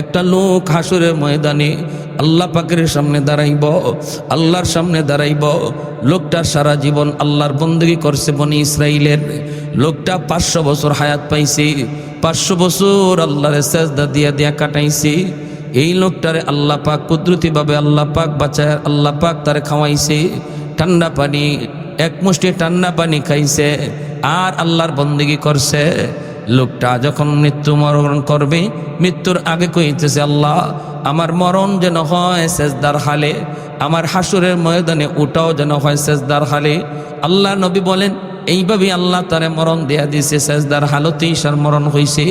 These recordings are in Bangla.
একটা লোক হাসুরের ময়দানে আল্লাহ পাকের সামনে দাঁড়াইব, আল্লাহর সামনে দাঁড়াইব। লোকটা সারা জীবন আল্লাহর বন্দগি করছে বনি ইসরাইলের। লোকটা পাঁচশো বছর হায়াত পাইছে, পাঁচশো বছর আল্লাহরে সেজদা দিয়া দিয়া কাটাইছে। এই লোকটারে আল্লাহ পাক কুদরতিভাবে আল্লাহ পাক বাঁচায়, আল্লাহ পাক তারে খাওয়াইছে। ঠান্ডা পানি, এক মুষ্টি ঠান্ডা পানি খাইছে, আর আল্লাহর বন্দিগি করছে। লোকটা যখন মৃত্যু মরণ করবে, মৃত্যুর আগে কইতেছে, আল্লাহ, আমার মরণ যেন হয় সেজদার হালে, আমার হাসুরের ময়দানে ওটাও যেন হয় সেজদার হালে। আল্লাহ নবী বলেন এইভাবে আল্লাহ তারে মরণ দেয়া দিয়েছে সেজদার হালতেই সার মরণ হয়েছে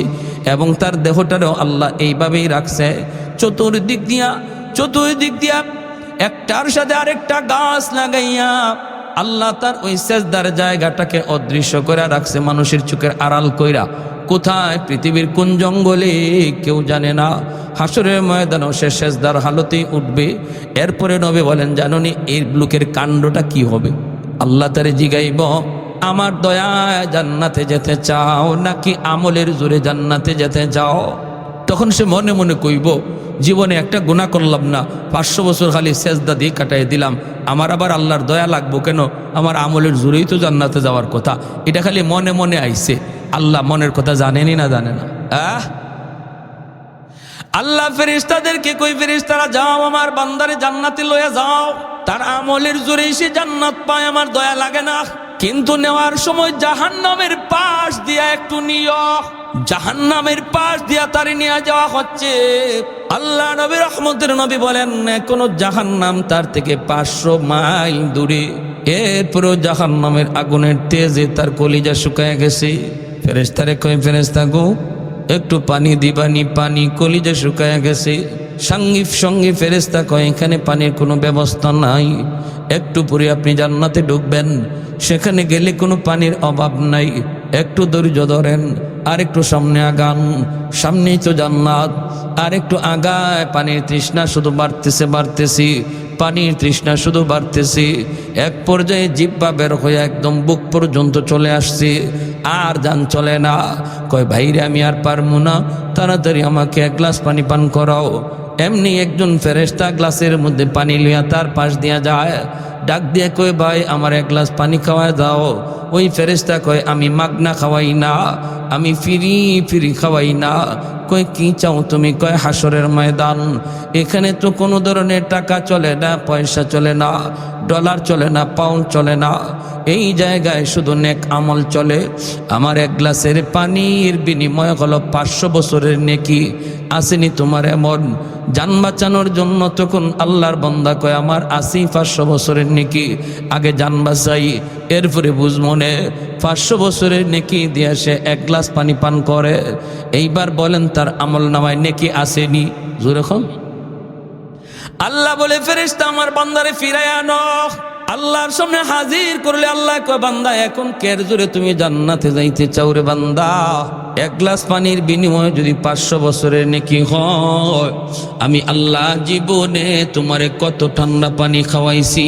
এবং তার দেহটারও আল্লাহ এইভাবেই রাখছে। চতুর্দিক দিয়া চতুর্দিক দিয়া একটার সাথে আরেকটা গাছ লাগাইয়া আল্লাহ তার ওই সেজদার জায়গাটাকে অদৃশ্য করে রাখছে, মানুষের চোখের আড়াল কইরা। কোথায়? পৃথিবীর কোন জঙ্গলে? কেউ জানে না। হাসরের ময়দানও সে সেজদার হালতেই উঠবে। এরপরে নবে বলেন, জাননি এই লোকের কাণ্ডটা কি হবে? আল্লাহ তারে জিগাইব, আমার দয়ায় জান্নাতে যেতে চাও নাকি আমলের জোরে জান্নাতে যেতে চাও? তখন সে মনে মনে কইব, জীবনে একটা গুণা করলাম না। পাঁচশো বছর খালি সেজদা দিয়ে কাটাই দিলাম। আমার আবার আল্লাহর দয়া লাগবো কেন? আমার আমলের জোরেই তো জান্নাতে যাওয়ার কথা। এটা খালি মনে মনে আইছে। আল্লাহ মনের কথা জানেনি না জানে না? আহ? আল্লাহ ফেরিস্তাদেরকে কই ফেরিস্তারা যাও, আমার বান্দারে জান্নাতে লয়ে যাও। তার আমলের জোরে সে জান্নাত পায়, আমার দয়া লাগে না। কিন্তু নেওয়ার সময় জাহান্নামের পাশ দিয়া একটু নিয় জাহান্নামের পাশ দিয়া তারে নিয়ে যাওয়া হচ্ছে। আল্লাহ নবী রহমতের নবী বলেন কোন জাহান্নাম তার থেকে পাঁচশো মাইল দূরে। এরপরেও জাহান্নামের আগুনের তেজে তার কলিজা শুকায় গেছে। ফেরেস্তারে কই ফেরেস্তা গো, একটু পানি দিবানি পানি কলিজা শুকায় গেছে। সঙ্গী সঙ্গী ফেরেস্তা কয়, এখানে পানির কোনো ব্যবস্থা নাই। একটু পরে আপনি জান্নাতে ঢুকবেন। সেখানে গেলে কোনো পানির অভাব নাই। একটু ধৈর্য ধরেন আর একটু সামনে আগান। সামনেই তো জান্নাত। আর একটু আগায়, পানির তৃষ্ণা শুধু বাড়তেছে, বাড়তেছি। পানির তৃষ্ণা শুধু বাড়তেছি। এক পর্যায়ে জিব্বা বের হয়ে একদম বুক পর্যন্ত চলে আসছি। আর যান চলে না। কয়, ভাইরে, আমি আর পারব না। তাড়াতাড়ি আমাকে এক গ্লাস পানি পান করাও। এমনি একজন ফেরেস্তা গ্লাসের মধ্যে পানি লিয়া তার পাশ দিয়া যায়। ডাক দিয়ে কয়, ভাই, আমার এক গ্লাস পানি খাওয়ায় দাও। ওই ফেরেস্তা কয়, আমি মাগনা খাওয়াই না, আমি ফিরি ফিরি খাওয়াই না। কয়, কি চাও তুমি? কয় হাসরের ময়দান। এখানে তো কোনো ধরনের টাকা চলে না, পয়সা চলে না, ডলার চলে না, পাউন্ড চলে না। এই জায়গায় শুধু নেক আমল চলে। আমার এক গ্লাসের পানির বিনিময় হলো পাঁচশো বছরের নেকি। আসেনি তোমার এমন। যান বাঁচানোর জন্য তখন আল্লাহর বন্দা কয়, আমার আশি পাঁচশো বছরের নেকি, আগে যান বাঁচাই। এরপরে বুঝ মনে, পাঁচশো বছরের নেকি দিয়ে সে এক গ্লাস পানি পান করে। এইবার বলেন, তার আমল নামায় নেকি আসেনি? জোরকম আল্লাহ বলে ফেরেস্তা আমার বান্দারে ফিরাই আনো। আল্লাহর সামনে হাজির করলে আল্লাহ কয়, বান্দা, এখন কের জোরে তুমি জান্নাতে যাইতে চাও রে বান্দা? এক গ্লাস পানির বিনিময়ে যদি পাঁচশো বছরের নেকি হয়, আমি আল্লাহ জীবনে তোমারে কত ঠান্ডা পানি খাওয়াইছি,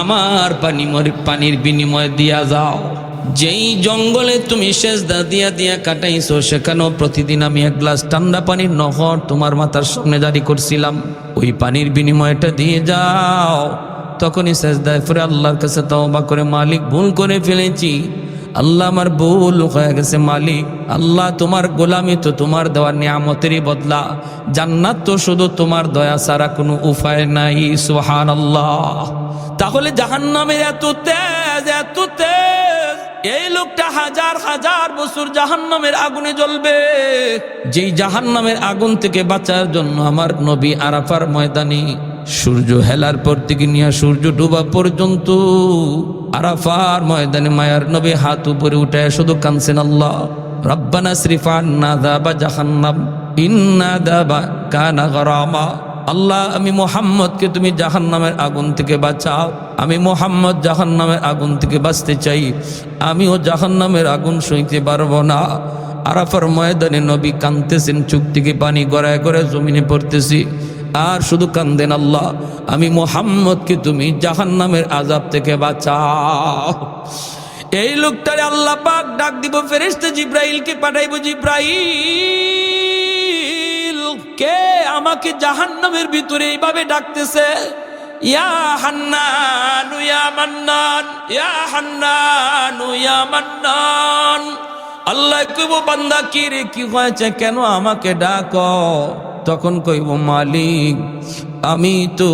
আমার পানি পানির বিনিময়ে দিয়া যাও। যেই জঙ্গলে তুমি সেজদা দিয়া দিয়া কাটাইছো, সেখানেও প্রতিদিন আমি এক গ্লাস ঠান্ডা পানির নহর তোমার মাথার সামনে জারি করছিলাম। ওই পানির বিনিময়টা দিয়ে যাও। তখনই সেজদায় ফিরে আল্লাহর কাছে তওবা করে, মালিক, ভুল করে ফেলেছি। আল্লাহ আমার ভুল হয়ে গেছে, মালিক। আল্লাহ তোমার গোলামি তো তোমার দেওয়ার নিয়ামতেরই বদলা। জান্নাত তো শুধু তোমার দয়া ছাড়া কোনো উপায় নাই সুহান আল্লাহ তাহলে জাহান্নামের এত তেজ এত তেজ, এই লোকটা হাজার হাজার বছর জাহান্নামের আগুনে জ্বলবে। যেই জাহান্নামের আগুন থেকে বাঁচার জন্য আমার নবী আরাফার ময়দানে সূর্য হেলার পর থেকে নিয়ে সূর্য ডুবা পর্যন্ত আরাফার ময়দানে মায়ার নবী হাত উপরে উঠে শুধু কানছেন আল্লাহ। রব্বানা শ্রীফান না দাবা জাহান্নাম, ইন্না দাবা কানা গরামা। আল্লাহ, আমি মোহাম্মদকে তুমি জাহান্নামের আগুন থেকে বাঁচাও। আমি মোহাম্মদ জাহান্নামের আগুন থেকে বাঁচতে চাই। আমিও জাহান্নামের আগুন সইতে পারব না। আরাফার ময়দানে নবী কানতেছেন চুক থেকে পানি গড়ায় গড়ায় জমিনে পড়তেছি। আর শুধু কান্দেন আল্লাহ, আমি মোহাম্মদকে তুমি জাহান্নামের আজাব থেকে বাঁচাও। এই লোকটারে আল্লাহ পাক ডাক দিব ফেরেস্তে জিব্রাইলকে পাঠাইব। জিব্রাইল, কে আমাকে জাহান্নামের ভিতরে এইভাবে ডাকতেছে? ইয়া মান্নান, ইয়া আল্লাহ কইব, বান্দা, কি রে, কি হয়েছে? কেন আমাকে ডাক? তখন কইব, মালিক, আমি তো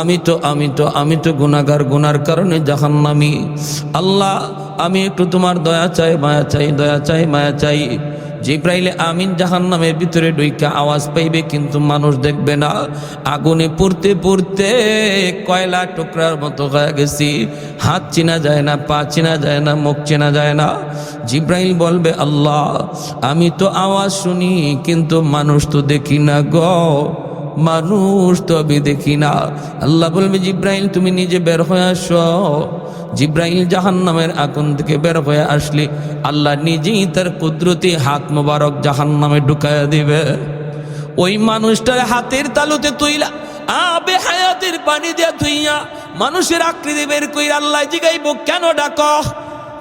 আমি তো আমি তো আমি তো গুনাগার গুনার কারণে যখন জাহান্নামি। আল্লাহ, আমি একটু তোমার দয়া চাই, মায়া চাই, দয়া চাই, মায়া চাই। জিব্রাইলে আমিন জাহান নামের ভিতরে ডুইকা আওয়াজ পাইবে, কিন্তু মানুষ দেখবে না। আগুনে পড়তে পড়তে কয়লা টুকরার মতো হয়ে গেছি। হাত চেনা যায় না, পা চেনা যায় না, মুখ চেনা যায় না। জিব্রাইল বলবে, আল্লাহ, আমি তো আওয়াজ শুনি, কিন্তু মানুষ তো দেখি না গ। মানুষ তো আমি দেখি না। আল্লাহ বলবে, জিব্রাইল, তুমি নিজে বের হয়ে আসো। জিব্রাইল জাহান্নামের আগুন থেকে বের হয়ে আসলে আল্লাহ নিজেই তার কুদরতি হাত মোবারক জাহান্নামে ঢুকাইয়া দিবে। ওই মানুষটার হাতের তালুতে তুইলা, আবে হায়াতের পানি দিয়া তুইয়া মানুষের আকৃতি বের কইরা আল্লাহ জিগাইব, কেন ডাক?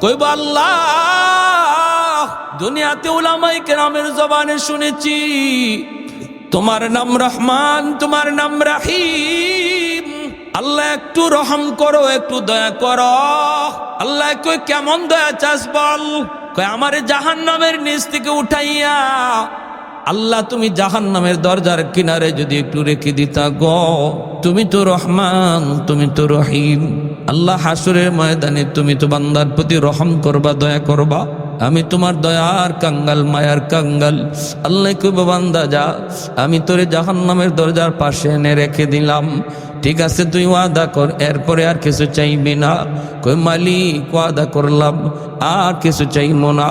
কইব, আল্লাহ, দুনিয়াতে উলামাই কেরামের জবানে শুনেছি তোমার নাম রহমান, তোমার নাম রাহিম। আল্লাহ, একটু রহম করো, একটু দয়া কর। আল্লাহ, কই কেমন দয়া চাস বল? আমার জাহান নামের নিচ থেকে উঠাইয়া আল্লাহ, তুমি জাহান নামের দরজার কিনারে যদি একটু রেখে দিতা গো। তুমি তো রহমান, তুমি তো রহিম। আল্লাহ হাসুরের ময়দানে তুমি তো বান্দার প্রতি রহম করবা, দয়া করবা। আমি তোমার দয়ার কাঙ্গাল, মায়ার কাঙ্গাল। আল্লাহ বান্দা, যা। আমি তোরে জাহান নামের দরজার পাশে এনে রেখে দিলাম। ঠিক আছে, তুই ওয়াদা কর, এরপরে আর কিছু চাইবি না। কই মালিক, ওয়াদা করলাম, আর কিছু চাইব না।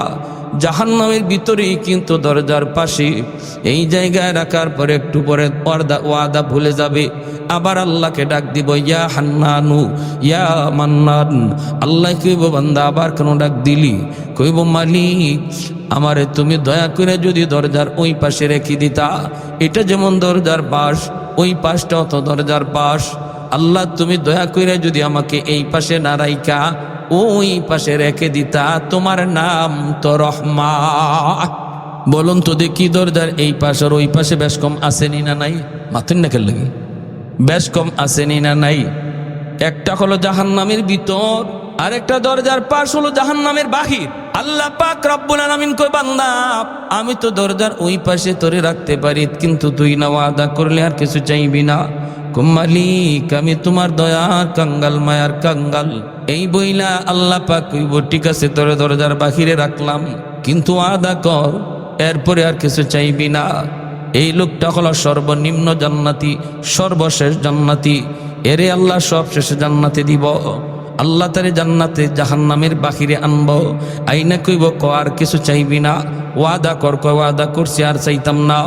জাহান্নামের ভিতরেই কিন্তু দরজার পাশে এই জায়গায় রাখার পরে একটু পরে ওয়াদা ওয়াদা ভুলে যাবে। আবার আল্লাহকে ডাক দিব, ইয়া হান্নানু, ইয়া মান্নান। আল্লাহ কইব, বান্দা, আবার কেন ডাক দিলি? কইব, মালিক, আমারে তুমি দয়া করে যদি দরজার ওই পাশে রেখে দিতা। এটা যেমন দরজার পাশ, ওই পাশটাও তো দরজার পাশ। আল্লাহ, তুমি দয়া করে যদি আমাকে এই পাশে না রাইকা ওই পাশে রেখে দিতা, তোমার নাম তো রহমা বলুন তো দেখি দরজার এই পাশ আর ওই পাশে বেশ কম আসেনি না নাই? মাথুন না লাগে। বেশ কম আসেনি না নাই? একটা হলো জাহান্নামের ভিতর, আরেকটা দরজার পাশ হলো জাহান্নামের বাহির। আল্লাহ পাক রব্বুল কই বান্দা, আমি তো দরজার ওই পাশে তোরে রাখতে পারি, কিন্তু তুই না ওয়াদা করলে আর কিছু চাইবি না। কুমালিক আমি তোমার দয়ার কাঙ্গাল, মায়ার কাঙ্গাল। এই বইলা আল্লাহ পাক কইব, ঠিক আছে, তোরে দরজার বাহিরে রাখলাম, কিন্তু আদা কর, এরপরে আর কিছু চাইবি না। এই লোকটা হলো সর্বনিম্ন জান্নাতি, সর্বশেষ জান্নাতি। এরে আল্লাহ সব শেষে জান্নাতে দিব। আল্লাহ তারে জান্নাতে জাহান্নামের বাহিরে আনব। আইনা কইব, ক আর কিছু চাইবি না, ওয়াদা কর ক ওয়াদা করছি, আর চাইতাম না।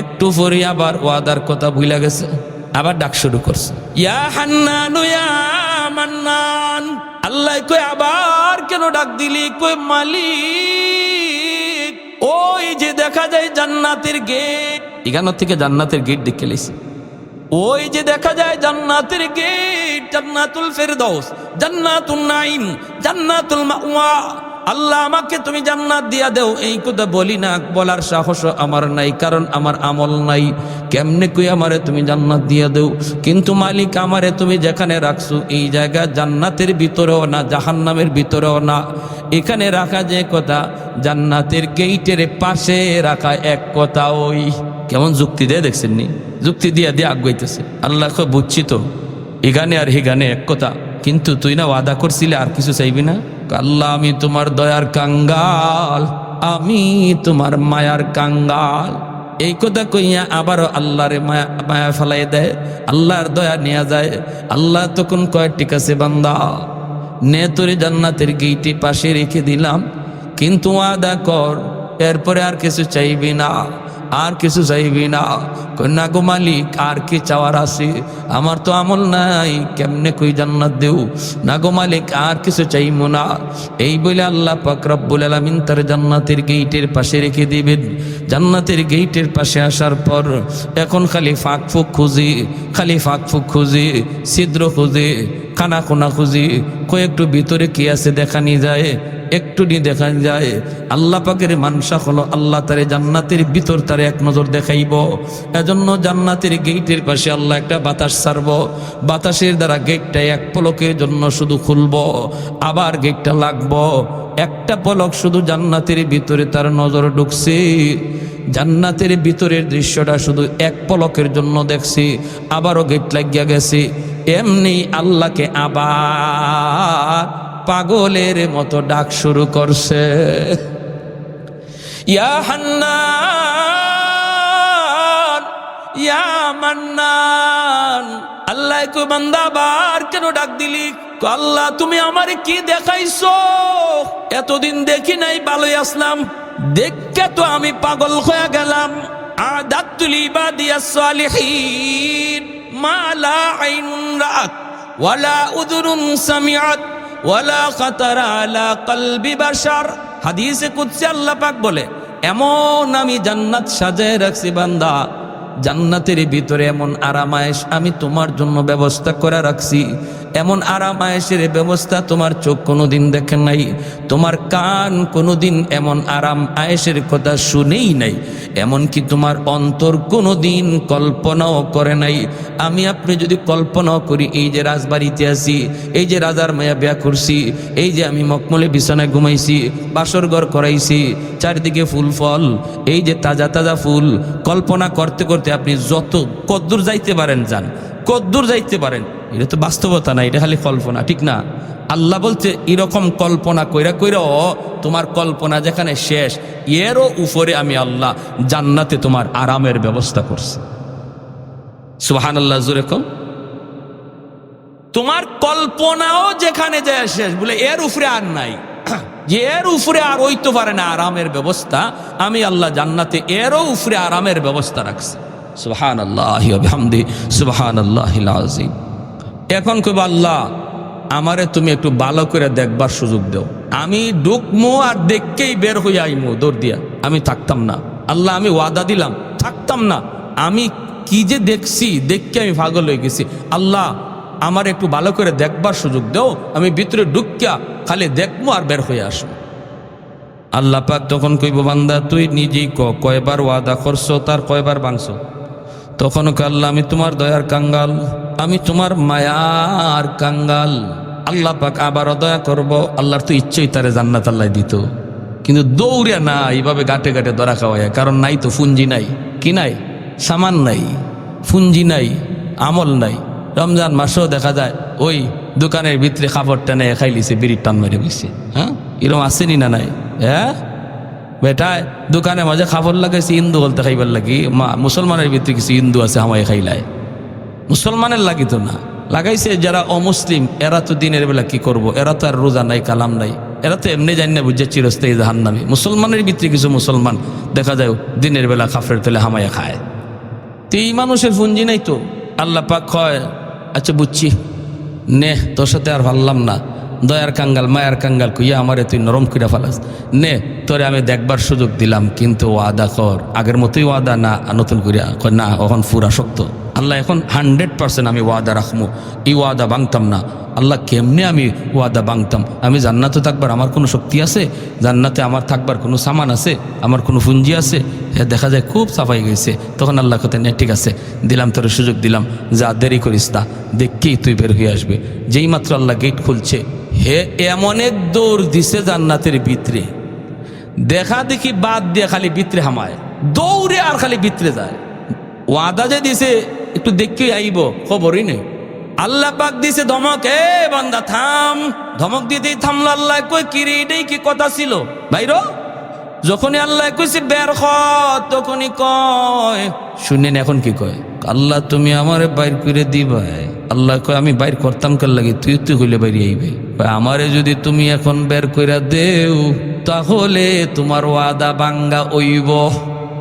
একটু পরে আবার ওয়াদার কথা ভুলে গেছে। আবার ডাক শুরু করছে। ইয়া হান্নানু মান্নান। আল্লাহ কই, আবার কেন ডাক দিলি? কই, মালিক, ওই যে দেখা যায় জান্নাতের গেট। এখান থেকে জান্নাতের গেট দেখে লেছি। ওই যে দেখা যায় জান্নাতের গেট, জান্নাতুল ফেরদৌস জান্নাতুল নাইম জান্নাতুল মাওয়া। আল্লাহ আমাকে তুমি জান্নাত দিয়া দেও। এই কথা বলি না, বলার সাহস আমার নাই, কারণ আমার আমল নাই। কেমনে কই আমারে তুমি জান্নাত দিয়া দেও? কিন্তু মালিক আমারে তুমি যেখানে রাখছো, এই জায়গা জান্নাতের ভিতরেও না, জাহান্নামের ভিতরেও না। এখানে রাখা যে কথা, জান্নাতের গেইটের পাশে রাখা এক কথা ওই। কেমন যুক্তি দিয়ে দেখছেন নি যুক্তি দিয়া দিয়ে আগাইতেছে আল্লাহ বুঝছি তো। এখানে আর হেগানে এক কথা। কিন্তু তুই না ওয়াদা করছিলে, আর কিছু চাইবি না? আল্লাহ আমি তোমার দয়ার কাঙ্গাল, আমি তোমার মায়ার কাঙ্গাল। এই কথা কইয়া আবারও আল্লাহরে মায়া মায়া ফেলাই দেয়, আল্লাহর দয়া নেওয়া যায়। আল্লাহ তখন কয়, ঠিক আছে বান্দা, নে তোরে জান্নাতের গেইটে পাশে রেখে দিলাম, কিন্তু আদা কর, এরপরে আর কিছু চাইবি না। আর কিছু চাইবি না। কন্যা গো মালিক, আর কি চাওয়ার আছে? আমার তো আমল নাই, কেমনে কই জান্নাত দেউ না গো মালিক, আর কিছু চাইব না। এই বলে আল্লাহ পাক রব্বুল আলামিন তার জান্নাতের গেইটের পাশে রেখে দিবেন। জান্নাতের গেইটের পাশে আসার পর এখন খালি ফাঁক ফুক খুঁজি, খালি ফাঁক ফুক খুঁজি, ছিদ্র খুঁজি খানা খোনা খুঁজি, কয়েকটু ভিতরে কি আছে দেখা দেখানি যায়। একটু নিয়ে দেখা যায়। আল্লাহ পাকের মানসা হলো আল্লাহ তারে জান্নাতের ভিতর তারে এক নজর দেখাইব। এজন্য জান্নাতের গেটের পাশে আল্লাহ একটা বাতাস ছাড়ব। বাতাসের দ্বারা গেটটা এক পলকের জন্য শুধু খুলব, আবার গেটটা লাগব। একটা পলক শুধু জান্নাতের ভিতরে তার নজর ঢুকছে। জান্নাতের ভিতরের দৃশ্যটা শুধু এক পলকের জন্য দেখছি, আবারও গেট লাগিয়া গেছি। এমনি আল্লাহকে আবার পাগলের মতো ডাক শুরু করছে। ইয়া হান্নান, ইয়া মান্নান, আল্লাহ কই বান্দা বার কেন ডাক দিলি? কো আল্লাহ, তুমি আমারে কি দেখাইছো? এতদিন দেখি নাই ভালোই আসলাম। দেখে তো আমি পাগল হয়ে গেলাম। আদাতুল ইবাদিয়াস সালিহিন, মা লা আইনুন রাআত ওয়ালা উযুরুন সামিআত। ওয়ালা খাতারা আলা কলবি বাসার হাদিসে কুদসি আল্লাহ পাক বলে, এমন আমি জান্নাত সাজায় রাখছি বান্দা জান্নাতের ভিতরে এমন আরামায়েশ আমি তোমার জন্য ব্যবস্থা করে রাখছি। এমন আরামায়েশের ব্যবস্থা তোমার চোখ কোনোদিন দেখে নাই। তোমার কান কোনোদিন এমন আরাম আয়েসের কথা শুনেই নাই। এমনকি তোমার অন্তর কোনোদিন কল্পনাও করে নাই। আমি আপনি যদি কল্পনাও করি, এই যে রাজবাড়িতে আছি, এই যে রাজার মায়া বিয়া করছি, এই যে আমি মকমলে বিছানায় ঘুমাইছি, বাসর ঘর করাইছি, চারিদিকে ফুল ফল, এই যে তাজা তাজা ফুল, কল্পনা করতে করতে আপনি যত কদ্দূর যাইতে পারেন যান, কদ্দূর যাইতে পারেন। এটা তো বাস্তবতা না, এটা খালি কল্পনা, ঠিক না? আল্লাহ বলছে, এরকম কল্পনা কইরা কইরা তোমার কল্পনা যেখানে শেষ, এরও উপরে আমি আল্লাহ জান্নাতে তোমার আরামের ব্যবস্থা করছি। সুহান আল্লাহ জুরেকম তোমার কল্পনাও যেখানে যায় শেষ, বলে এর উপরে আর নাই। যে এর উপরে আর ওইতে পারে না আরামের ব্যবস্থা, আমি আল্লাহ জান্নাতে এরও উপরে আরামের ব্যবস্থা রাখছি। সুহান আল্লাহ হামদি আল্লাহ আজিম এখন কইব, আল্লাহ, আমারে তুমি একটু ভালো করে দেখবার সুযোগ দেও। আমি ডুকমো আর দেখকেই বের হয়ে আইমো দৌড় দিয়া। আমি থাকতাম না। আল্লাহ, আমি ওয়াদা দিলাম, থাকতাম না। আমি কি যে দেখছি, দেখকে আমি পাগল হয়ে গেছি। আল্লাহ, আমার একটু ভালো করে দেখবার সুযোগ দেও। আমি ভিতরে ঢুকিয়া খালি দেখব আর বের হয়ে আসব আল্লাহ পাক তখন কইব, বান্দা, তুই নিজেই কয়বার ওয়াদা করছ, তার কয়বার বাংছো তখন কে আল্লাহ আমি তোমার দয়ার কাঙ্গাল, আমি তোমার মায়ার কাঙ্গাল। আল্লাহ পাক আবারও দয়া করব, আল্লাহর তো ইচ্ছেই তারে জান্নাত আল্লাহ দিত। কিন্তু দৌড়ে না, এইভাবে গাটে গাটে ধরা খাওয়ায়, কারণ নাই তো ফুঞ্জি নাই, কি নাই? সামান নাই, ফুঞ্জি নাই, আমল নাই। রমজান মাসেও দেখা যায়, ওই দোকানের ভিতরে খাবার টানে খাইলিছে, বিড়ির টান মেরে বসছে হ্যাঁ? এরকম আসেনি না নাই? হ্যাঁ? বেটায়, দোকানে মাঝে খাবার লাগাইছে হিন্দু বলতে খাইবার লাগি। মা, মুসলমানের ভিতরে কিছু হিন্দু আছে হামাই খাইলায়। মুসলমানের লাগি তো না। লাগাইছে যারা অমুসলিম, এরা তো দিনের বেলা কি করব। এরা তো আর রোজা নাই, কালাম নাই। এরা তো এমনি জানি না বুঝছে চিরস্থায়ী জাহান নামে মুসলমানের ভিতরে কিছু মুসলমান দেখা যায়, দিনের বেলা খাফের তেলে হামাইয়া খায়। তো এই মানুষের ফুঞ্জি নাই তো। আল্লাহ পাক কয় আচ্ছা বুঝছি। নে, তোর সাথে আর ভাবলাম না। দয়ার কাঙ্গাল, মায়ার কাঙ্গাল কুইয়া আমারে তুই নরম কইরা ফালাস। নে, তোরে আমি দেখবার সুযোগ দিলাম, কিন্তু ওয়াদা কর। আগের মতোই ওয়াদা না নতুন করিয়া না, এখন ফুরা শক্ত। আল্লাহ এখন হান্ড্রেড পার্সেন্ট আমি ওয়াদা রাখব এই ওয়াদা ভাঙতাম না। আল্লাহ কেমনে আমি ওয়াদা ভাঙতাম আমি জান্নাতে থাকবার আমার কোনো শক্তি আছে? জান্নাতে আমার থাকবার কোনো সামান আছে? আমার কোনো পুঞ্জি আছে? হ্যাঁ দেখা যায় খুব সাফাই গেছে। তখন আল্লাহ কথা নে ঠিক আছে, দিলাম, তোর সুযোগ দিলাম। যা দেরি করিস না, দেখকেই তুই বের হয়ে আসবে। যেই মাত্র আল্লাহ গেট খুলছে হে এমন এক দৌড় দিছে জান্নাতের ভিতরে। দেখা দেখি বাদ দিয়ে খালি ভিতরে হামায়। দৌড়ে আর খালি ভিতরে যায়। ওয়াদা যে দিছে, একটু দেখে আইব, খবরই নেই। আল্লাহ পাক দিছে ধমক, এ বান্দা, থাম। ধমক দিতেই থামলো আল্লাহ, কই কিরে এটাই কি কথা ছিল? বাইর যখনই আল্লাহ কইছে, বের খ তখনই কয়, শুনেন এখন কি কয়? আল্লাহ, তুমি আমারে বাইর করে দিবাই। আল্লাহ কয়, আমি বাইর করতাম কার লাগে? তুই তুই হইলে বাইরে আইবে। আমারে যদি তুমি এখন বের কইরা দেও, তাহলে তোমার ওয়াদা বাঙ্গা ওইব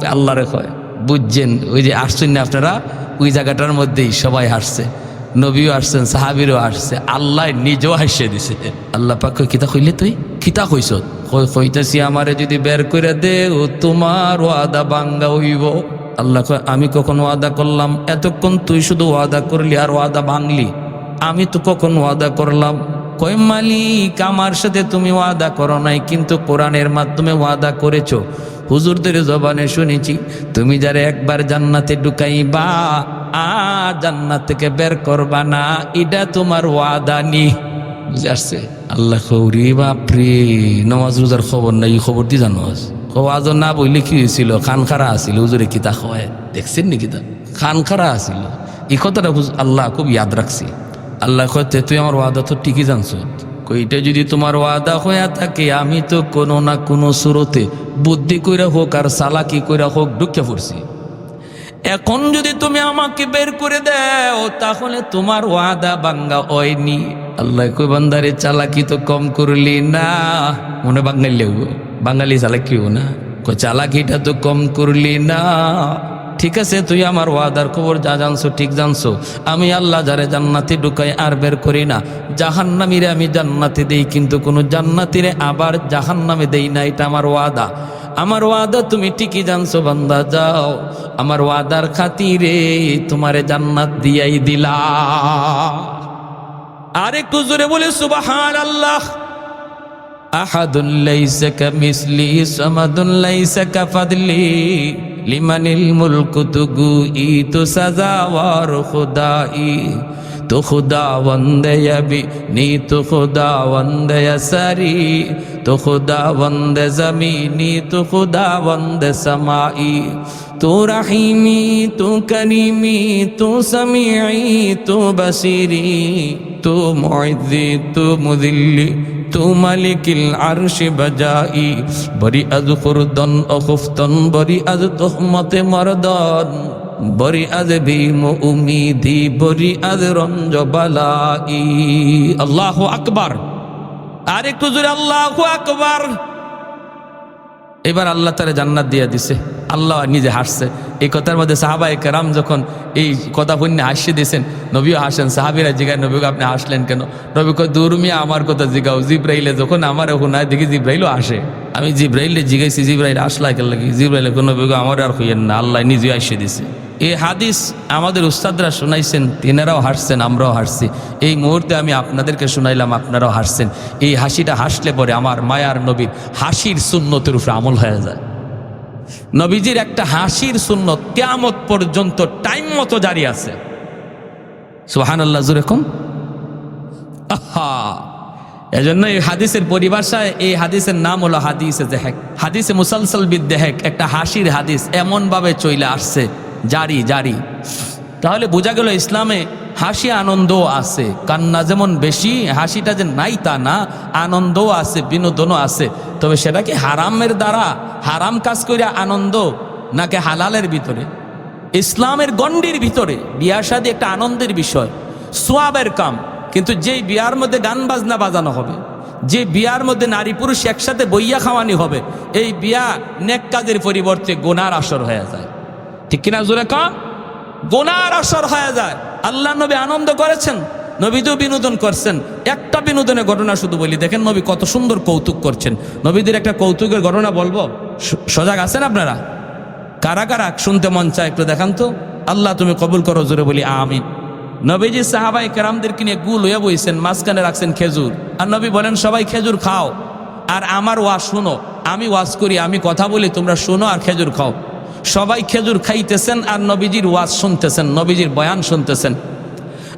আল্লাহরে কয়, বুঝছেন, ওই যে আসছেন না আপনারা, ওই জায়গাটার মধ্যেই সবাই হাসছে নবীও আসছেন, সাহাবিরও আসছে। আল্লাহ নিজেও হাসিয়ে দিছে। আল্লাহ পাক কিতা কইলে তুই? কিতা কইস কই- কইতাছি আমারে যদি বের করে দে ও তোমার ওয়াদা বাঙ্গা হইব। আল্লাহ কয়, আমি কখন ওয়াদা করলাম? এতক্ষণ তুই শুধু ওয়াদা করলি আর ওয়াদা ভাঙলি। আমি তো কখন ওয়াদা করলাম? কই মালিক আমার সাথে তুমি ওয়াদা করো নাই কিন্তু কোরআনের মাধ্যমে ওয়াদা করেছ। হুজুরদের জবানে শুনেছি তুমি যারা একবার জান্নাতে ঢুকাইবা আ জান্নাত থেকে বের করবা না এটা তোমার ওয়াদা নি। বুঝে আসছে? আল্লাহ খৌরি বাপরে নমাজ রোজার খবর নাই খবর দি জানো আজ? না বইলে কি হয়েছিল খান খারা আসিল হুজুরে কিতা খোয়ায় দেখছেন নি কিতা খান খারা আসিল এই কথাটা আল্লাহ খুব ইয়াদ রাখছি আল্লাহ কইতে তুই আমার ওয়াদা তো ঠিকই জানছ? কইটা যদি তোমার ওয়াদা হইয়া থাকে, আমি তো কোনো না কোনো সুরতে বুদ্ধি কইরা হোক আর সালাকি কইরা হোক ঢুকে পড়ছি এখন যদি তুমি আমাকে বের করে দাও, তাহলে তোমার ওয়াদা বাঙ্গা হয়নি। আল্লাহ কই বান্দারে, চালাকি তো কম করলি না। মনে বাঙালি বাঙালি চালাকিও না চালাকিটা তো কম করলি না। ঠিক আছে, তুই আমার ওয়াদার খবর যা জানছো ঠিক জানছো। আমি আল্লাহ যারে জান্নাতে ঢুকাই আর বের করি না। জাহান্নামীরে আমি জান্নাতে দেই, কিন্তু কোনো জান্নাতিরে আবার জাহান্নামে দেই না, এটা আমার ওয়াদা। আমার ওয়াদা তুমি ঠিকই জানছো, বান্দা, যাও। আমার ওয়াদার খাতিরে তোমারে জান্নাত দিয়াই দিলা আর একটু জোরে বলে সুবাহান আল্লাহ أحد ليس كمثلي صمد ليس كفضلي لمن الملك تقوئي تسزاوار خدائي تو خدا وندے ابھی نی تو خدا وندے سری تو خدا وند زمینی تو خدا وند سمائی تو رحیمی تو کریمی تو سمیعی تو بصیری تو معذی تو مذلی তো মালিকিল আরশে বাজাই বরি আজ খুরদন অখুফতন বরি আজ তোহমতে মরদন বরি আজ ভীম উমিদি বরি আজ রঞ্জ বালাই আল্লাহ আকবার আর একটু জোরে আল্লাহ আকবার এবার আল্লাহ তারা জান্নাত দিয়ে দিছে। আল্লাহ নিজে হাসছে। এই কথার মধ্যে সাহাবা কেরাম যখন এই কথা পুণ্যে হাসিয়ে দিয়েছেন, নবীও হাসেন, সাহাবিরা জিগায় নবীকে আপনি হাসলেন কেন? নবী দুরমিয়া আমার কথা জিগাও। জিব্রাইলে যখন আমার নাই দেখি জিব্রাইলও আসে আমি জিব্রাইলে জিগাইছি, জিব্রাইল আসলা কেন লাগি? জিব্রাইলে কোনো নবীকে আমার আর হইয়েন না, আল্লাহ নিজে আসিয়ে দিছে এই হাদিস আমাদের উস্তাদরা শোনাইছেন, তিনারাও হাসছেন, আমরাও হাসছি। এই মুহূর্তে আমি আপনাদেরকে শোনাইলাম, আপনারাও হাসছেন। এই হাসিটা হাসলে পরে আমার মায়ার নবীর হাসির সুন্নতের উপরে আমল হয়ে যায়। নবীজির একটা হাসির শূন্য কেয়ামত পর্যন্ত টাইম মতো জারি আছে। সুহান আল্লাহ জুরেকম আহা! এজন্য এই হাদিসের পরিভাষায় এই হাদিসের নাম হলো হাদিসে দেহেক। হাদিসে মুসালসল বিদ্দেহেক একটা হাসির হাদিস এমনভাবে চইলে আসছে, জারি জারি। তাহলে বোঝা গেল ইসলামে হাসি আনন্দও আছে, কান্না যেমন বেশি, হাসিটা যে নাই তা না, আনন্দও আছে, বিনোদনও আছে। তবে সেটা কি হারামের দ্বারা, হারাম কাজ করে আনন্দ, নাকি হালালের ভিতরে? ইসলামের গণ্ডির ভিতরে বিয়ার সাথে একটা আনন্দের বিষয়, সোয়াবের কাম। কিন্তু যেই বিয়ার মধ্যে গান বাজনা বাজানো হবে, যে বিয়ার মধ্যে নারী পুরুষ একসাথে বইয়া খাওয়ানি হবে, এই বিয়া নেক কাজের পরিবর্তে গোনার আসর হয়ে যায়। ঠিক কিনা জোরে কম? গোনার আসর হয়ে যায়। আল্লাহ নবী আনন্দ করেছেন নবীদেও বিনোদন করছেন। একটা বিনোদনের ঘটনা শুধু বলি, দেখেন নবী কত সুন্দর কৌতুক করছেন। নবীদের একটা কৌতুকের ঘটনা বলব সজাগ আছেন আপনারা? কারা কারা? শুনতে মন চায় একটু দেখান তো। আল্লাহ তুমি কবুল করো, জোরে বলি, আমিন। নবীজি সাহাবাই কেরামদেরকে নিয়ে গুল হয়ে বইছেন, মাঝখানে রাখছেন খেজুর। আর নবী বলেন, সবাই খেজুর খাও। আর আমার ওয়াজ শুনো, আমি ওয়াজ করি, আমি কথা বলি, তোমরা শুনো আর খেজুর খাও। সবাই খেজুর খাইতেছেন আর নবীজির ওয়াজ শুনতেছেন, নবীজির বয়ান শুনতেছেন।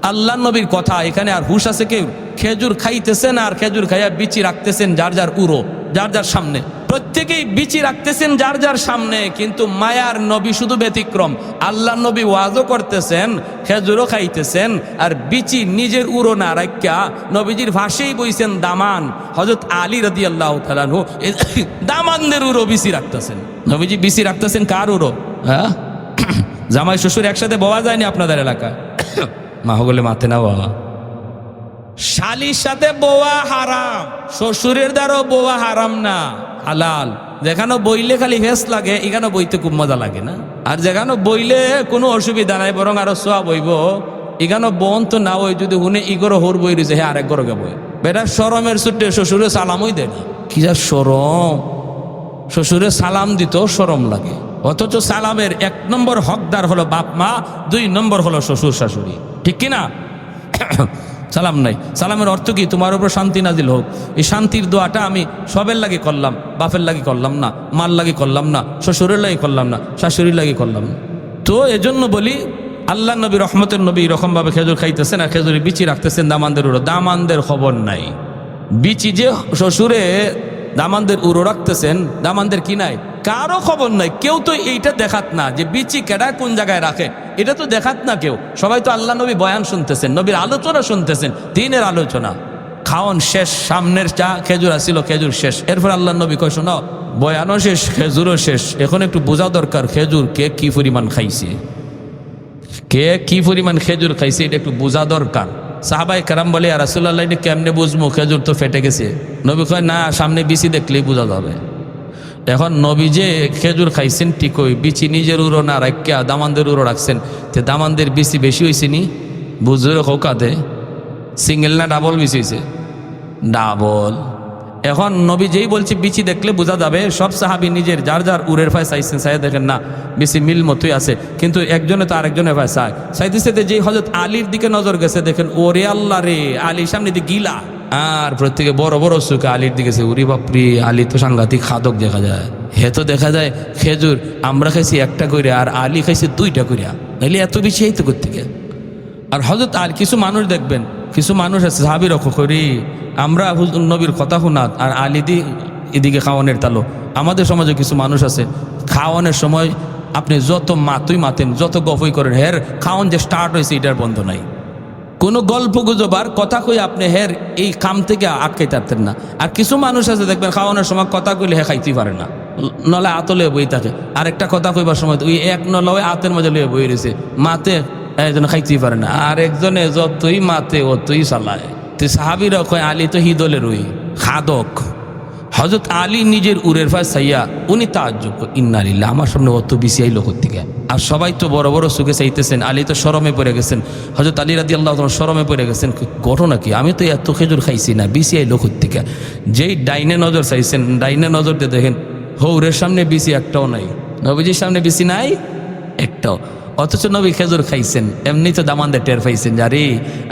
আল্লাহ নবীর কথা, এখানে আর হুশ আছে কেউ? খেজুর খাইতেছেন আর খেজুর খাইয়া বিচি রাখতেছেন যার যার উড়ো যার যার সামনে। প্রত্যেকেই বিচি রাখতেছেন যার যার সামনে, কিন্তু মায়ার নবী শুধু ব্যতিক্রম। আল্লাহ নবী ওয়াজও করতেছেন, খেজুরও খাইতেছেন, আর বিচি নিজের উড়ো না রাখা নবীজির ভাষেই বইছেন দামান। হজরত আলী রদি আল্লাহ তালানহু দামানদের উড়ো বিচি রাখতেছেন। নবীজি বিচি রাখতেছেন কার উড়ো? হ্যাঁ? জামাই শ্বশুর একসাথে বওয়া যায়নি আপনাদের এলাকায়? মা হগলে মাথে না বাবা শালির সাথে বোয়া হারাম, শ্বশুরের দ্বারাও বোয়া হারাম না। হালাল। যেখানে বইলে খালি ভেস লাগে, এখানে বইতে খুব মজা লাগে না? আর যেখানে বইলে কোনো অসুবিধা নাই, বরং আরও সোয়া বইব এখানে বোন তো না ওই যদি হুনে ইগরো হোর বই রয়েছে হ্যাঁ আরেক গরকে বই। বেটা সরমের ছুটে শ্বশুরে সালামই দেয় না। কি যা সরম শ্বশুরে সালাম দিত সরম লাগে। অথচ সালামের এক নম্বর হকদার হলো বাপ মা, দুই নম্বর হলো শ্বশুর শাশুড়ি। ঠিক কিনা সালাম নাই। সালামের অর্থ কি? তোমার উপর শান্তি নাজিল হোক। এই শান্তির দোয়াটা আমি সবের লাগে করলাম, বাপের লাগে করলাম না, মার লাগে করলাম না, শ্বশুরের লাগে করলাম না, শাশুড়ির লাগে করলাম না। তো এজন্য বলি, আল্লাহ নবী রহমতের নবী এরকমভাবে খেজুর খাইতেছেন আর খেজুরি বিচি রাখতেছেন দামানদের উপর। দামানদের খবর নাই। বিচি যে শ্বশুরে দামানদের উড়ো রাখতেছেন, দামানদের কি নাই? কারও খবর নাই, কেউ তো এইটা দেখাত না যে বিচি কেডা কোন জায়গায় রাখে। এটা তো দেখাত না কেউ। সবাই তো আল্লাহ নবী বয়ান শুনতেছেন, নবীর আলোচনা শুনতেছেন, দিনের আলোচনা। খাওন শেষ, সামনের চা খেজুর আসিল খেজুর শেষ। এরপর আল্লাহ নবী কয়, শোনো, বয়ানও শেষ, খেজুরও শেষ। এখন একটু বোঝা দরকার, খেজুর কে কি পরিমাণ খাইছে? কে কি পরিমাণ খেজুর খাইছে, এটা একটু বোঝা দরকার। সাহাবাই কারাম বলে আর রাসুল্লাহ এটা কেমনে বুঝব খেজুর তো ফেটে গেছে। নবী কয়, না, সামনে বিচি দেখলেই বোঝা যাবে। এখন নবী যে খেজুর খাইছেন ঠিকই বিচি নিজের উড়ো না রাখিয়া দামানদের উড়ো রাখছেন। তে দামানদের বিচি বেশি হয়েছে নি? বুঝলে কৌকাতে সিঙ্গেল না ডাবল বিচি হয়েছে ডাবল। এখন নবী যেই বলছি, বিচি দেখলে বোঝা যাবে, সব সাহাবি নিজের যার যার উরের ফায় চাইছেন চাই দেখেন না, বেশি মিল মতোই আছে। কিন্তু একজনে তো আরেকজনের ফায় চায় সাইতে যেই হজরত আলীর দিকে নজর গেছে, দেখেন, ওরে আল্লাহ রে, আলীর সামনে দিয়ে গিলা। আর প্রত্যেকে বড় বড় সুখে আলীর দিকে সে উরি বাপরি, আলী তো সাংঘাতিক খাদক দেখা যায়। হে তো দেখা যায়, খেজুর, আমরা খাইছি একটা করিয়া আর আলী খাইছি দুইটা করিয়া নাইলে এত বেশি এই তো করতে আর হজরত আর কিছু মানুষ দেখবেন, কিছু মানুষ আছে সাহাবি রক্ষ করি আমরা হুজুর নবীর কথা শোনাত আর আলিদি এদিকে খাওয়ানোর তালো। আমাদের সমাজে কিছু মানুষ আছে, খাওয়ানোর সময় আপনি যত মাতুই মাতেন, যত গফই করেন, হের, খাওয়ান যে স্টার্ট হয়েছে, এটার বন্ধ নাই। কোনো গল্প গুজব আর কথা কই আপনি, হের, এই কাম থেকে আটকাইতে পারতেন না। আর কিছু মানুষ আছে, দেখবেন খাওয়ানোর সময় কথা কইলে হে খাইতেই পারে না। নলে আতলে বই থাকে। আর একটা কথা কইবার সময় ওই এক নলে আতের মধ্যে লয়ে বই রয়েছে, মাতে একজন খাইতেই পারে না। আর একজনে যতই মাতে, অতই চালায়। তো সাহাবিরা কয়, আলী তো হিদলের ওই খাদক। হজরত আলী নিজের উরের ফায় সাইয়া, উনি তাজ্জব ইন্নালিল্লাহ আমার সামনে অত বেশি আইলো থেকে আর সবাই তো বড় বড় সুখে চাইতেছেন, আলী তো সরমে পড়ে গেছেন। হজরত আলী রাদি আল্লাহ তোমার সরমে পড়ে গেছেন। ঘটনা কি? আমি তো এত খেজুর খাইছি না বেশি আইলো থেকে যেই ডাইনে নজর চাইছেন, ডাইনে নজর দিয়ে দেখেন, হৌরের সামনে বেশি একটাও নাই, নবীজির সামনে বেশি নাই, একটাও। অথচ নবী খেজুর খাইছেন, এমনি তো দামানদের টের পাইছেন যে, আরে,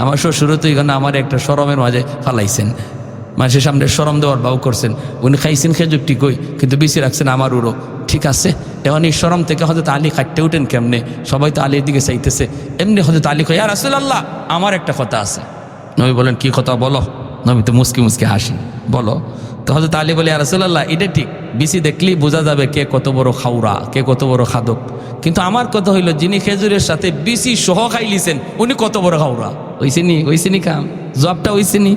আমার শ্বশুর তো এখানে আমার একটা সরমের মাঝে ফালাইছেন। মানুষের সামনে সরম দেওয়ার বাউ করছেন। উনি খাইছেন খেজুর ঠিকই কিন্তু বেশি রাখছেন আমার উড়ো ঠিক আছে, এখন এই সরম থেকে হয়তো আলী কাটতে উঠেন কেমনে? সবাই তো আলীর দিকে চাইতেছে। এমনি হয়তো আলী কয় আর আসল আল্লাহ আমার একটা কথা আছে। নবী বলেন, কি কথা বলো? নবী তো মুসকি মুসকি হাসি বলো তো হয়তো আলী বলে আর আল্লাহ এটা ঠিক। বেশি দেখলেই বোঝা যাবে কে কত বড় খাউরা কে কত বড় খাদক। কিন্তু আমার কথা হইল, যিনি খেজুরের সাথে বেশি সহ খাইলিছেন, উনি কত বড় খাউরা ওইসিনি ওইসিনি কাম। জবটা ওইসিনি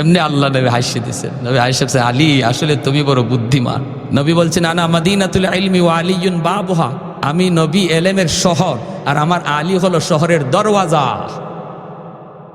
এমনি আল্লাহ নবী হাসি দিছেন। নবী হাসি আলী, আসলে তুমি বড় বুদ্ধিমান। নবী বলছেন, আনা মাদিনাতুল ইলমি ওয়া আলিয়ুন বাবুহা। আমি নবী এলেমের শহর, আর আমার আলী হলো শহরের দরওয়াজা।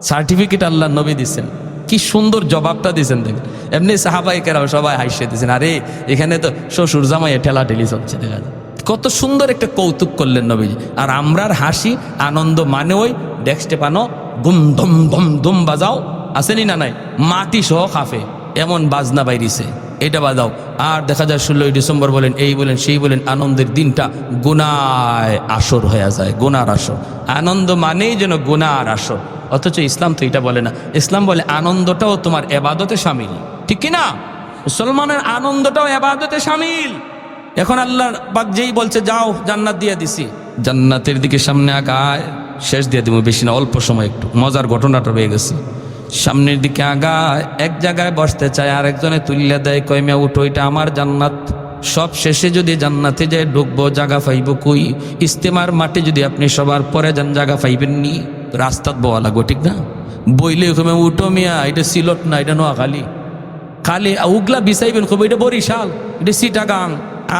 সার্টিফিকেট আল্লাহ নবী দিছেন। কি সুন্দর জবাবটা দিছেন দেখেন। এমনি সাহাবাই কেরাম সবাই হাসে দিছেন আরে এখানে তো শ্বশুর জামাই ঠেলা ঠেলি চলছে, দেখা যায় কত সুন্দর একটা কৌতুক করলেন নবীজি। আর আমরার হাসি, আনন্দ মানে ওই ডেস্কটে পানো গুম ধুম ধুম ধুম বাজাও, আসেনি না নাই? মাটি সহ খাফে, এমন বাজনা বাইরিছে। এটা বাজাও। আর দেখা যায় ষোলোই ডিসেম্বর বলেন, এই বলেন, সেই বলেন, আনন্দের দিনটা গুনায় আসর হয়ে যায়, গুনার আসর। আনন্দ মানেই যেন গুনার আসর। অথচ ইসলাম তো এটা বলে না। ইসলাম বলে, আনন্দটাও তোমার এবাদতে সামিল। ঠিক কি না মুসলমানের আনন্দটাও এবাদতে সামিল। এখন আল্লাহ পাক যেই বলছে, যাও, জান্নাত দিয়ে দিছি। জান্নাতের দিকে সামনে আগায় শেষ দিয়ে দিব বেশি না, অল্প সময় একটু। মজার ঘটনাটা রয়ে গেছে। সামনের দিকে আগায়, এক জায়গায় বসতে চায় আর আরেকজনে তুলিয়া দেয় কয়মিয়া উঠো, এটা আমার জান্নাত। সব শেষে যদি জান্নাতে যায়, ঢুকবো জাগা পাইব কই? ইস্তেমার মাঠে যদি আপনি সবার পরে যান জাগা পাইবেন নি? রাস্তাত বওয়া লাগবো, ঠিক না? বইলে ওখানে, উঠো মিয়া, এটা সিলট না, এটা নোয়াখালী। খালি উগলা বিছাইবেন খুব, এটা বরিশাল, এটা সিটাগাং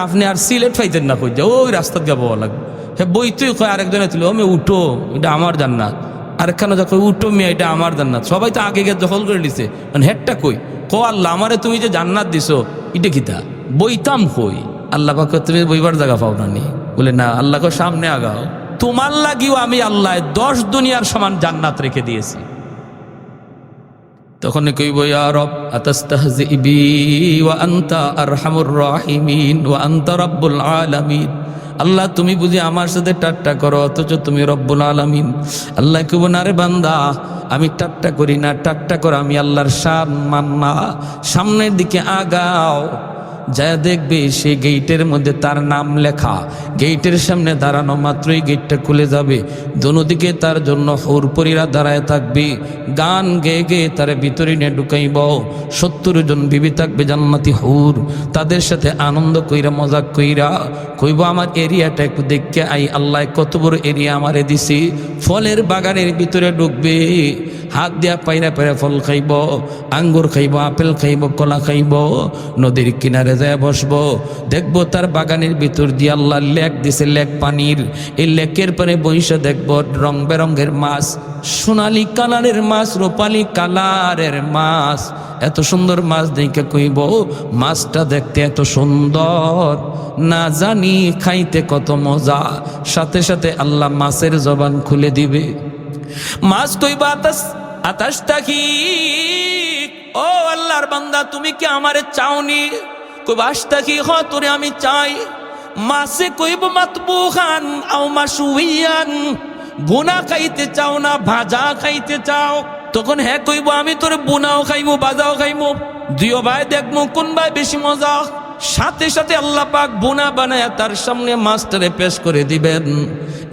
আপনি আর সিলেট পাইতেন না কই ওই রাস্তাত যাব লাগবে। হ্যাঁ বই তুই কয় আরেকজনে তুলে ও মে, উঠো, এটা আমার জান্নাত। আরেকখানে যখন উঠো মিয়া, এটা আমার জান্নাত। সবাই তো আগে গিয়ে দখল করে নিছে। মানে হেডটা কই? কো আল্লাহ, আমারে তুমি যে জান্নাত দিছো, এটা কিতা বইতাম কই, আল্লাহ পাকে, তুমি বইবার জায়গা পাও না নি? বলে, না আল্লাহকে সামনে আগাও। তোমার লাগিও আমি আল্লাহ দশ দুনিয়ার সমান জান্নাত রেখে দিয়েছি। তখন কইব, ইয়া রব, আতাস্তাহজিবি ওয়া আল্লাহ, তুমি বুঝি আমার সাথে টাট্টা করো, অথচ তুমি রব্বুল আলমিন। আল্লাহ কব না রে বান্দা, আমি টাট্টা করি না টাট্টা করো, আমি আল্লাহর শান মান্না। সামনের দিকে আগাও। যা দেখবে সেই গেইটের মধ্যে তার নাম লেখা। গেইটের সামনে দাঁড়ানো মাত্রই গেটটা খুলে যাবে। দোনোদিকে তার জন্য হৌরপরীরা দাঁড়ায় থাকবে। গান গেয়ে গেয়ে তার ভিতরে নিয়ে ঢুকাইব। সত্তর জন বিবি থাকবে জান্নাতি হৌর। তাদের সাথে আনন্দ কইরা মজাক কইরা কইব, আমার এরিয়াটা একটু দেখকে আই, আল্লাহ কত বড় এরিয়া আমারে দিছি। ফলের বাগানের ভিতরে ঢুকবে। হাত দিয়া পাইরা পাইরা ফল খাইব, আঙ্গুর খাইব, আপেল খাইব, কলা খাইব, নদীর কিনারে যায় বসবো। দেখব তার বাগানের ভিতর দিয়ে আল্লাহ লেক দিছে লেক পানির। এই লেকের পরে বইসা দেখব রং বেরঙ্গের মাছ, সোনালি কালারের মাছ, রূপালি কালারের মাছ। এত সুন্দর মাছ দেখে কইব, মাছটা দেখতে এত সুন্দর। না জানি খাইতে কত মজা, সাথে সাথে আল্লাহ মাছের জবান খুলে দিবে। মাছ কইবা আতাস আতাসটা কি ও আল্লাহর বান্দা, তুমি কি আমারে চাওনি? কইবা আস্তা কি হ, তোরে আমি চাই। মাছে কইব, মাতবুখান, আও মাসুইয়ান। বুনা খাইতে চাও না, ভাজা খাইতে চাও। তখন হ্যাঁ কইব, আমি তোর বুনাও খাইবো ভাজাও খাইবো দুইও ভাই দেখব কোন ভাই বেশি মজা? সাথে সাথে আল্লাহ পাক বুনা বানায় তার সামনে মাছটারে পেশ করে দিবেন।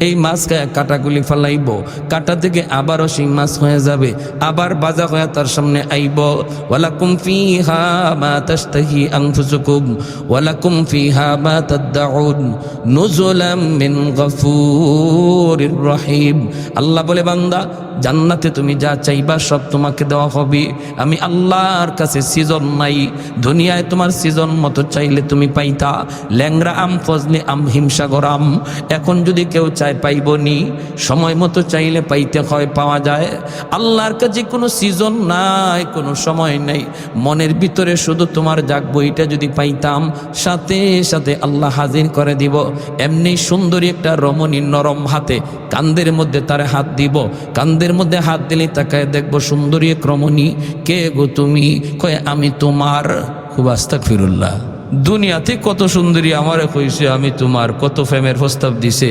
এই মাছ খায় কাটাগুলি ফালাইব। কাটা থেকে আবারও সেই মাছ হয়ে যাবে। আবার বাজা হয়ে তার সামনে আইব। ওয়ালাকুম ফিহা মা তাশতাহি আনফুসুকুম। ওয়ালাকুম ফিহা মা তাদউন নুজুলাম মিন গফুরির রহিম। আল্লাহ বলে, বান্দা, জান্নাতে তুমি যা চাইবা সব তোমাকে দেওয়া হবে। আমি আল্লাহর কাছে সিজন নাই। দুনিয়ায় তোমার সিজন মতো চাইলে তুমি পাইতা। ল্যাংরা আম, ফজলে আম, হিমসাগর আম। এখন যদি কেউ চায় পাইব নি সময় মতো চাইলে পাইতে হয়, পাওয়া যায়। আল্লাহর কাছে কোনো সিজন নাই, কোনো সময় নেই। মনের ভিতরে শুধু তোমার যাক বইটা যদি পাইতাম, সাথে সাথে আল্লাহ হাজির করে দিব। এমনি সুন্দরী একটা রমণী নরম হাতে কান্দের মধ্যে তার হাত দিব। কান্দের মধ্যে হাত দিলে তাকায় দেখব সুন্দরী এক রমণী। কে গো তুমি? কয়ে, আমি তোমার। খুব আস্তাক ফিরুল্লাহ দুনিয়াতে কত সুন্দরী আমারে কইছে, আমি তোমার কত ফেমের প্রস্তাব দিছে,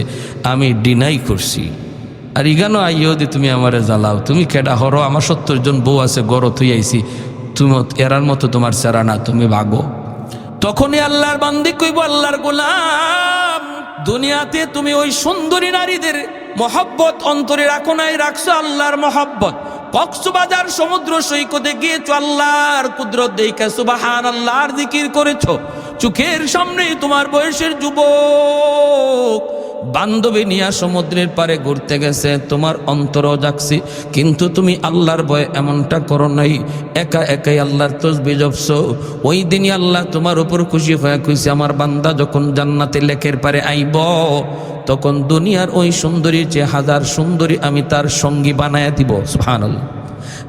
আমি ডিনাই করছি। আর ইগানো আইও দি তুমি আমারে জ্বালাও। তুমি কেডা হরো? আমার সত্তর জন বউ আছে গড় থুই আইছি। তুমি এরার মতো তোমার চেরা না, তুমি ভাগো। তখনই আল্লাহর বান্দি কইব, আল্লাহর গোলাম, দুনিয়াতে তুমি ওই সুন্দরী নারীদের মহব্বত অন্তরে রাখো নাই, রাখছো আল্লাহর মহব্বত। কক্সবাজার সমুদ্র সৈকতে গিয়েছো, আল্লাহর কুদরত দেখে সুবাহান আল্লাহর জিকির করেছ। চোখের সামনে তোমার বয়সের যুবক বান্ধবী নিয়া সমুদ্রের পারে ঘুরতে গেছে। তোমার অন্তরও জাগছি, কিন্তু তুমি আল্লাহর ভয়ে এমনটা করো নাই। একা একাই আল্লাহর তসবি জপছ। ওই দিনই আল্লাহ তোমার উপর খুশি হয়ে খুশি আমার বান্দা যখন জান্নাতে লেখের পারে আইব, তখন দুনিয়ার ওই সুন্দরীর যে হাজার সুন্দরী আমি তার সঙ্গী বানায় দিব। সুবহানাল্লাহ।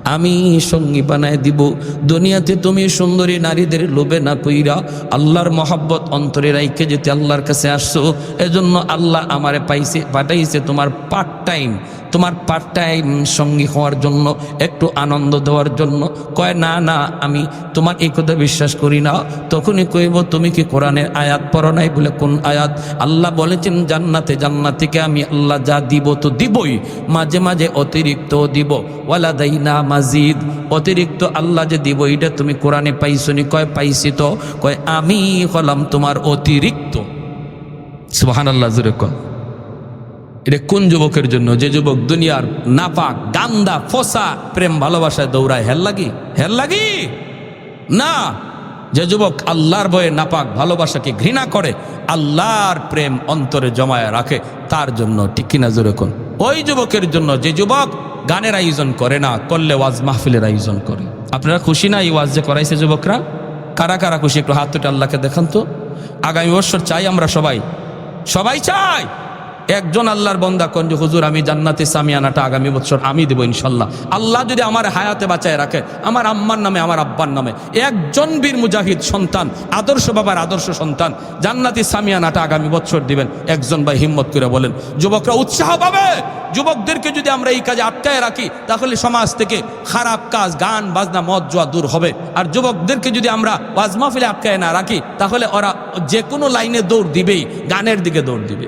আমি সঙ্গী বানায় দিব। দুনিয়াতে তুমি সুন্দরী নারীদের লোভে না কইরা আল্লাহর মহাব্বত অন্তরে রাইকে যেতে আল্লাহর কাছে আসছো, এজন্য আল্লাহ আমারে পাইছে, পাঠাইছে তোমার পার্ট টাইম তোমার পার্ট টাইম সঙ্গী হওয়ার জন্য, একটু আনন্দ দেওয়ার জন্য কয়, না না, আমি তোমার এই কথা বিশ্বাস করি না। তখনই কইব, তুমি কি কোরআনের আয়াত পড়ো নাই? বলে, কোন আয়াত? আল্লাহ বলেছেন, জান্নাতে, জান্নাতিকে আমি আল্লাহ যা দিব তো দিবই, মাঝে মাঝে অতিরিক্ত দিব। ওয়ালা দাইনা মাজিদ, অতিরিক্ত আল্লাহ যে দিব, এটা তুমি কোরআনে পাইছো নি? কয়, পাইছি তো। কয়, আমি হলাম তোমার অতিরিক্ত। সুবাহান আল্লাহ জুরে কন। এটা কোন যুবকের জন্য? যে যুবক দুনিয়ার নাপাক, গান্দা, ফসা, প্রেম, ভালোবাসায় দৌড়ায় হেল লাগি? হেল লাগি? না। যে যুবক আল্লাহর বয়ে নাপাক, ভালোবাসাকে ঘৃণা করে, আল্লাহর প্রেম অন্তরে জমায় রাখে, তার জন্য ঠিক কিনা কোন? ওই যুবকের জন্য যে যুবক গানের আয়োজন করে না, করলে ওয়াজ মাহফিলের আয়োজন করে। আপনারা খুশি না এই ওয়াজ যে করাইছে যুবকরা? কারা কারা খুশি? একটু হাত তুটে আল্লাহকে দেখান তো। আগামী বছর চাই আমরা সবাই। সবাই চাই! একজন আল্লাহর বন্দা যে, হুজুর, আমি জান্নাতে সামিয়ানাটা আগামী বছর আমি দেবো ইনশাল্লাহ। আল্লাহ যদি আমার হায়াতে বাঁচায় রাখে, আমার আম্মার নামে, আমার আব্বার নামে, একজন বীর মুজাহিদ সন্তান, আদর্শ বাবার আদর্শ সন্তান, জান্নাতি সামিয়ানাটা আগামী বছর দিবেন, একজন ভাই হিম্মত করে বলেন, যুবকরা উৎসাহ পাবে। যুবকদেরকে যদি আমরা এই কাজে আটকায় রাখি, তাহলে সমাজ থেকে খারাপ কাজ, গান, বাজনা, মদ, জোয়া দূর হবে। আর যুবকদেরকে যদি আমরা ওয়াজ মাহফিলে আটকায় না রাখি, তাহলে ওরা যে কোনো লাইনে দৌড় দিবেই, গানের দিকে দৌড় দিবে।